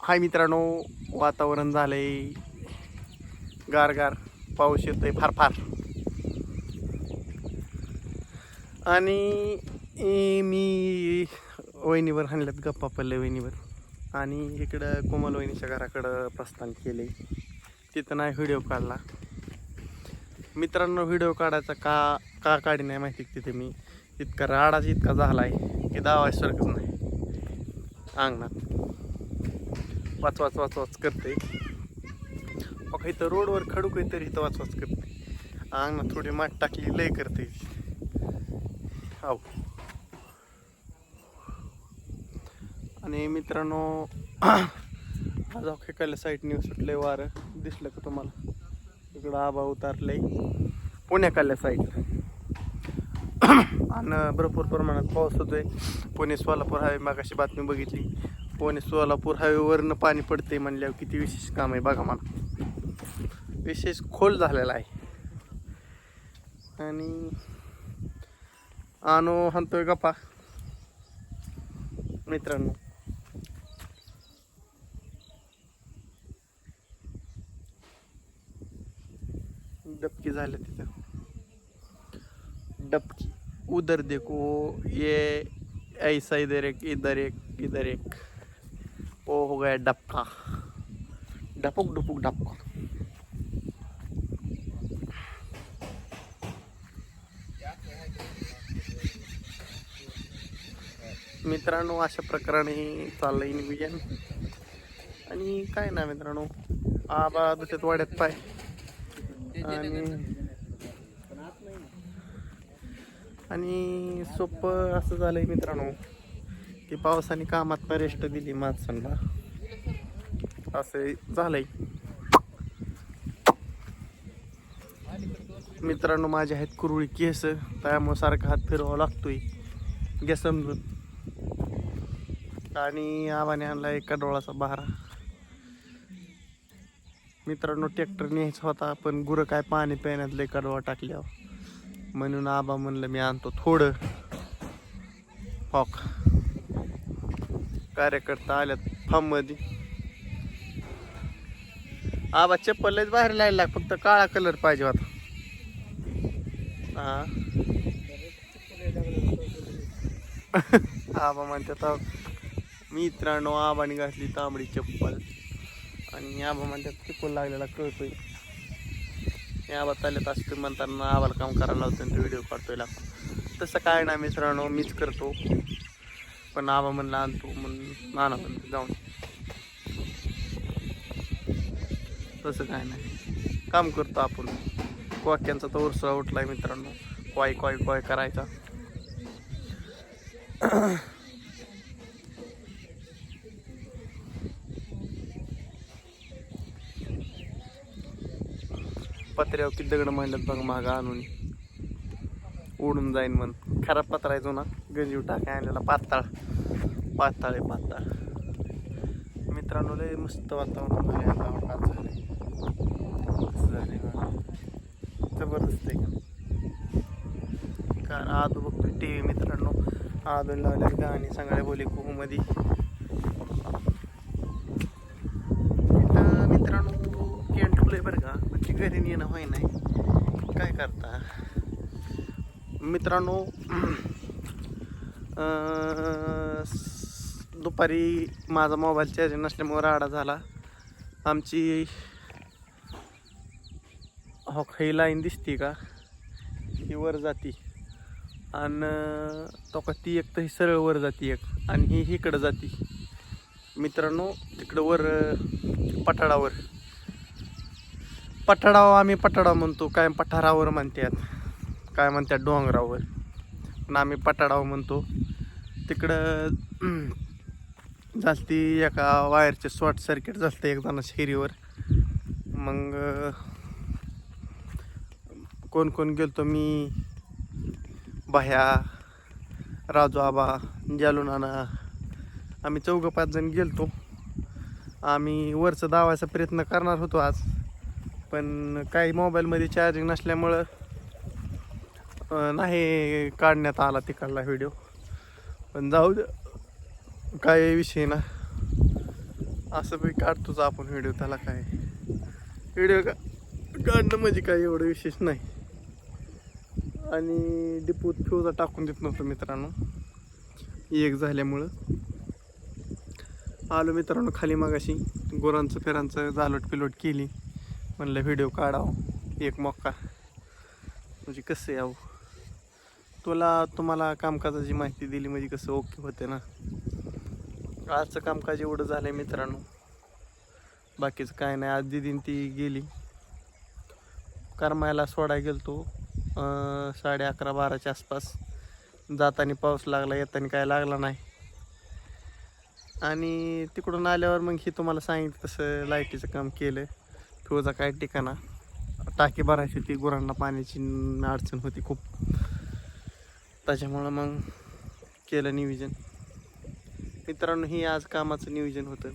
हाय मित्रांनो वातावरण झालंय. गार गार पाऊस येतोय फार फार. आणि मी वहिनीवर हाणल्यात गप्पा पडले वहिनीवर. आणि इकडं कोमल वहिनीच्या घराकडं प्रस्थान केले तिथं नाही व्हिडिओ काढला. मित्रांनो व्हिडिओ काढायचा का का काढी नाही माहिती तिथे मी. इतका राडाच इतका झाला आहे की दावायसारखंच नाही. अंगणात. वाच वाच वाच वाच करते. मग इथं रोडवर खडू काहीतरी तरी इथं वाच वाच करते. अंगणात थोडी माठ टाकली लय करते. हो आणि मित्रांनो आज अखेकाल्या साईडने सुटलंय वारं दिसलं का तुम्हाला? इकडं आबा उतारलंय. पुण्याकाल्या साईडला आणि भरपूर प्रमाणात पाऊस होतोय. पुणे सोलापूर हवे मागाशी बातमी बघितली. पुणे सोलापूर हायवेवरनं पाणी पडते म्हणल्यावर किती विशेष काम आहे बघा मला विशेष खोल झालेला आहे. आणि आणू हनतोय गप्पा. मित्रांनो. डबकी झाल्या तिथं. डबकी. उधर देखो. ये ऐसा इधर एक इधर एक इधर एक. हो गया डबका डपुक डुपुक डपका मित्रांनो अशा प्रकारे चाललंय नियोजन आणि काय ना मित्रांनो आबा दुसऱ्यात वाड्यात पाय आणि आणि सोपं असं झालंय मित्रांनो की पावसाने कामात रेस्ट दिली माणसांना असे झालंय. मित्रांनो माझे आहेत कुरळी केस. त्यामुळे सारखा हात फिरवावा लागतोय. घ्या समजून. आणि आबाने आणला एका डोळाचा बहारा. मित्रांनो ट्रॅक्टर न्यायचा होता पण गुरं काय पाणी पिण्यातलं एका डोळा टाकल्यावर. म्हणून आबा म्हणलं मी आणतो थोडं. हॉक कार्यकर्ता आल्यात फार्ममध्ये. आबा चप्पल लयच बाहेर लायला फक्त काळा कलर पाहिजे होता. हा. आबा म्हणतात मी मित्रांनो आबाने घातली तांबडी चप्पल. आणि आबा म्हणतात चिपल लागलेला कळतोय. मी आबा चालत असतो म्हणताना आबाला काम करायला लावतो आणि व्हिडिओ काढतोय लागतो तसं काय ना मित्रांनो मीच करतो. पण आबा म्हणला आणतो म्हणून नाना म्हणतो जाऊन. तसं काय नाही. काम करतो आपण. क्वाक्यांचा तर उरसा आहे मित्रांनो. क्वाय क्वाय क्वाय करायचा. पत्र्यावर किती दगड मांडल्यात बघ मागं आणून. उडून जाईन म्हण. खराब पत्रा आहे ना गंजीव टाकाय आणलेला पाताळ. पाताळ आहे पाताळ. मित्रांनो लय मस्त वातावरण झालंय जबरदस्त आहे. कारण आदू बघतोय टी व्ही मित्रांनो. आजून लावल्या गाणी सगळ्या बोली मध्ये इथं मित्रांनो केन ठुलंय बरं का? म्हणजे घरी येणं होय नाही. काय करता? मित्रांनो दुपारी माझा मोबाईल चार्जिंग नसल्यामुळे राडा झाला. आमची हो ही लाईन दिसते का? ही वर जाती. आणि तो का ती एक तर ही सरळ वर जाती एक. आणि ही इकडं जाती. मित्रांनो तिकडं वर पठाडावर पठारावर आम्ही पठाडा म्हणतो काय पठारावर म्हणतात काय म्हणतात डोंगरावर. पण आम्ही पठाडाव म्हणतो. तिकडं जास्ती एका वायरचे शॉर्ट सर्किट झालं एक जण शेरीवर मग कोण कोण गेलतो मी बाह्या राजू आबा जालू नाना आम्ही चौघं पाच जण गेलतो. आम्ही वरचं दावायचा प्रयत्न करणार होतो आज पण काही मोबाईलमध्ये चार्जिंग नसल्यामुळं नाही काढण्यात आला तिकडला व्हिडिओ पण जाऊ दे काय विषय ना. असं बी काढतोच आपण व्हिडिओ त्याला काय? व्हिडिओ का काढणं म्हणजे काय एवढं विशेष नाही. आणि डिपूत फ्यूजा टाकून देत नव्हतं मित्रांनो. एक झाल्यामुळं. आलो मित्रांनो खाली मागाशी. गुरांचं फेरांचं जालोट पिलोट केली. म्हणलं व्हिडिओ काढावं. एक मक्का म्हणजे कसं यावं तुला तुम्हाला कामकाजाची माहिती दिली म्हणजे कसं ओके होते ना? आजचं कामकाज एवढं झालंय मित्रांनो. बाकीचं काय नाही. आज दिदीन ती गेली. करमायला सोडायला गेलो तो साडे अकरा बाराच्या आसपास जाताना पाऊस लागला येताना काय लागला नाही. आणि तिकडून आल्यावर मग ही तुम्हाला सांगितलं तसं लाईटीचं काम केलं. फ्यूजा काय ठिकाणा. टाकी भरायची होती गुरांना पाण्याची अडचण होती खूप. त्याच्यामुळं मग केलं नियोजन. मित्रांनो ही आज कामाचं नियोजन होतं.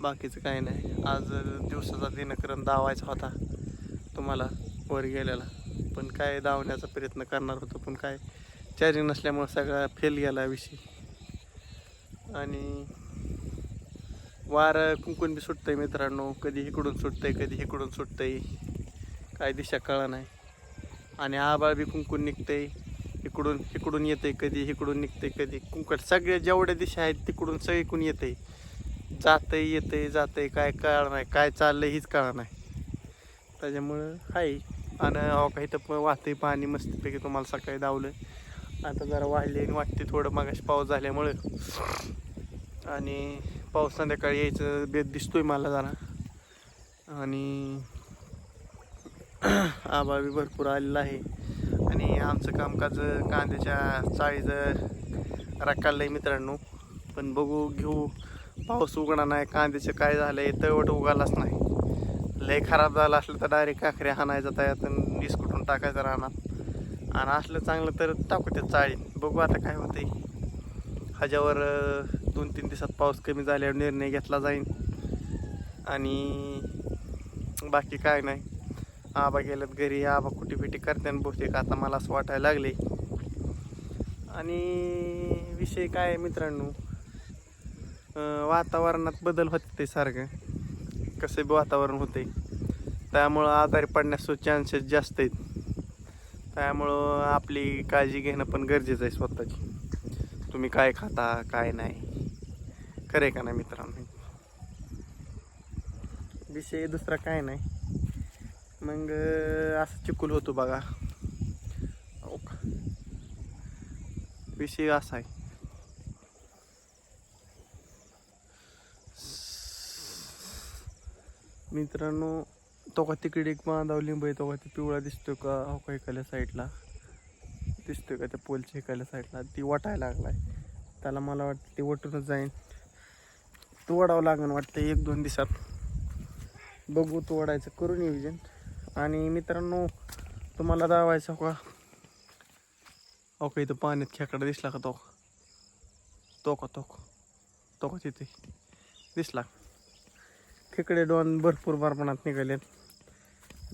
बाकीचं काही नाही. आज दिवसाचा दिनक्रम दावायचा होता तुम्हाला वर गेलेला. पण काय धावण्याचा प्रयत्न करणार होतो पण काय चार्जिंग नसल्यामुळं सगळा फेल गेला विषय. आणि वारं कुंकून बी सुटतंय मित्रांनो कधी इकडून सुटतंय कधी इकडून सुटतंय काय दिशा कळा नाही. आणि आबाळ बी कुंकून निघतंय इकडून इकडून येतंय कधी इकडून निघतंय कधी कुंकट सगळ्या जेवढ्या दिशा आहेत तिकडून सगळीकडून येतंय. जातंय येतंय जातंय काय कळणार नाही काय चाललंय हीच कळणार नाही. त्याच्यामुळं आहे आणि अहो काही तर वाहतंय पाणी मस्तपैकी तुम्हाला सकाळी धावलं आता जरा वाढले आणि वाटते थोडं मागाशी पाऊस झाल्यामुळं. आणि पाऊस संध्याकाळी यायचं बेत दिसतोय मला जरा. आणि आबाबी भरपूर आलेला आहे. आणि आमचं कामकाज कांद्याच्या चाळीचं रकाललं आहे मित्रांनो. पण बघू घेऊ. पाऊस उघडा नाही कांद्याचं काय झालंय तळवट उगालाच नाही. लय खराब झालं असलं तर डायरेक्ट काखरे हाणायचा त्यात वीस कुठून टाकायचं राहणार आणि असलं चांगलं तर टाकू ते चाळीत. बघू आता काय होतंय. ह्याच्यावर अं, दोन तीन दिवसात पाऊस कमी झाल्यावर निर्णय घेतला जाईल आणि बाकी काय नाही. आबा गेल्यात घरी. आबा कुटी पिटी करते बहुतेक आता मला असं वाटायला लागले. आणि विषय काय मित्रांनो? वातावरणात बदल होते ते सारखं. कसं बी वातावरण होते त्यामुळं आजारी पडण्याचे चान्सेस जास्त आहेत. त्यामुळं आपली काळजी घेणं पण गरजेचं आहे स्वतःची. तुम्ही काय खाता काय नाही. खरे का नाही मित्रांनो? विषय दुसरा काय नाही. मग असं चिकूल होतो बघा. विषय असा आहे. मित्रांनो तो का तिकडे एक बांधाव लिंब आहे तो का ते पिवळा दिसतो का? हो का एखाद्या साईडला? दिसतोय का त्या पोलच्या एखाद्या साईडला? ती वाटायला लागलाय. त्याला मला वाटतं ते वटूनच जाईन. तोडावं लागेल वाटतं एक दोन दिवसात. बघू तोडायचं करू नियोजन. आणि मित्रांनो तुम्हाला दावायचं हो का? हो का इथं पाण्यात खेकडा दिसला का तो? तो का तो? तो का तिथे? दिसला. खेकडे डॉन भरपूर प्रमाणात निघाले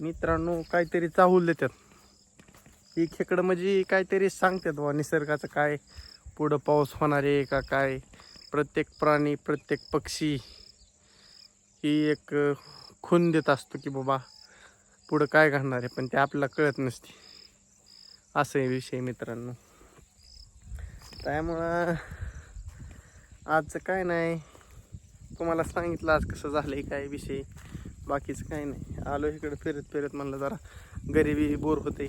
मित्रांनो काहीतरी चाहूल देतात. ही खेकडं म्हणजे काहीतरी सांगतात बा निसर्गाचं काय पुढं पाऊस होणार आहे का काय प्रत्येक प्राणी प्रत्येक पक्षी ही एक खून देत असतो की बाबा पुढं काय घडणार आहे पण ते आपल्याला कळत नसते. असं आहे विषय मित्रांनो. त्यामुळं आजचं काय नाही. तुम्हाला सांगितलं आज कसं झालंय काय विषय बाकीचं काय नाही. आलो इकडं फिरत फिरत म्हणलं जरा गरिबी बोर होते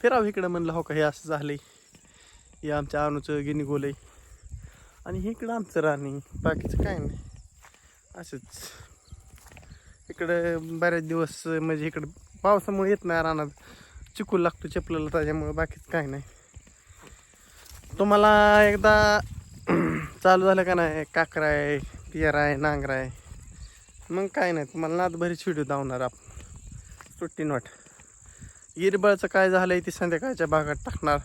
फिरावं इकडं म्हणलं हो का हे असं झालंय. हे आमच्या अणूचं गिनी गोलय. आणि इकडं आमचं राणी बाकीचं काय नाही. असंच. इकडं बऱ्याच दिवस म्हणजे इकडं पावसामुळे येत नाही रानात चिकूल लागतो चपलेला त्याच्यामुळे बाकीचं काय नाही. तुम्हाला एकदा चालू झालं का नाही? काकरा आहे पियरा आहे नांगरा आहे मग काय नाही तुम्हाला नाद बरीच व्हिडिओ धावणार आपण. सुट्टी नोट. गिरबळचं काय झालं आहे ते संध्याकाळच्या भागात टाकणार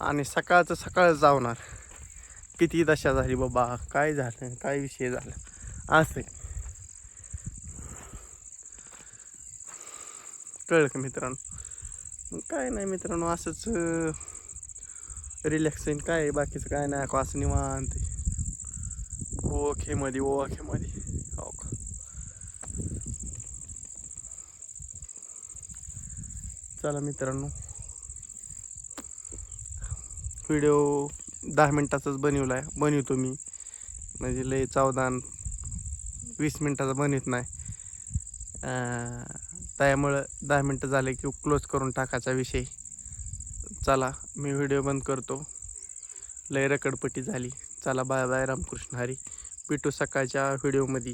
आणि सकाळचं सकाळच जावणार. किती दशा झाली बाबा काय झालं काय विषय झाला? असं आहे. कळलं का मित्रांनो? मग काय नाही मित्रांनो असंच रिलॅक्स काय आहे, बाकीचं? काय नाही असं निवांत हो, आहे. ओखेमध्ये ओखेमध्ये हो का? चला मित्रांनो. व्हिडिओ दहा मिनटाचाच बनवला आहे बनवतो मी. म्हणजे लय चौदान वीस मिनटाचा बनवत नाही. त्यामुळं दहा मिनटं झाले की क्लोज करून टाकायचा विषय. चला मी व्हिडिओ बंद करतो. लय रकडपट्टी झाली. चला बाय बाय रामकृष्ण हरी. भेटू सकाळच्या व्हिडिओमध्ये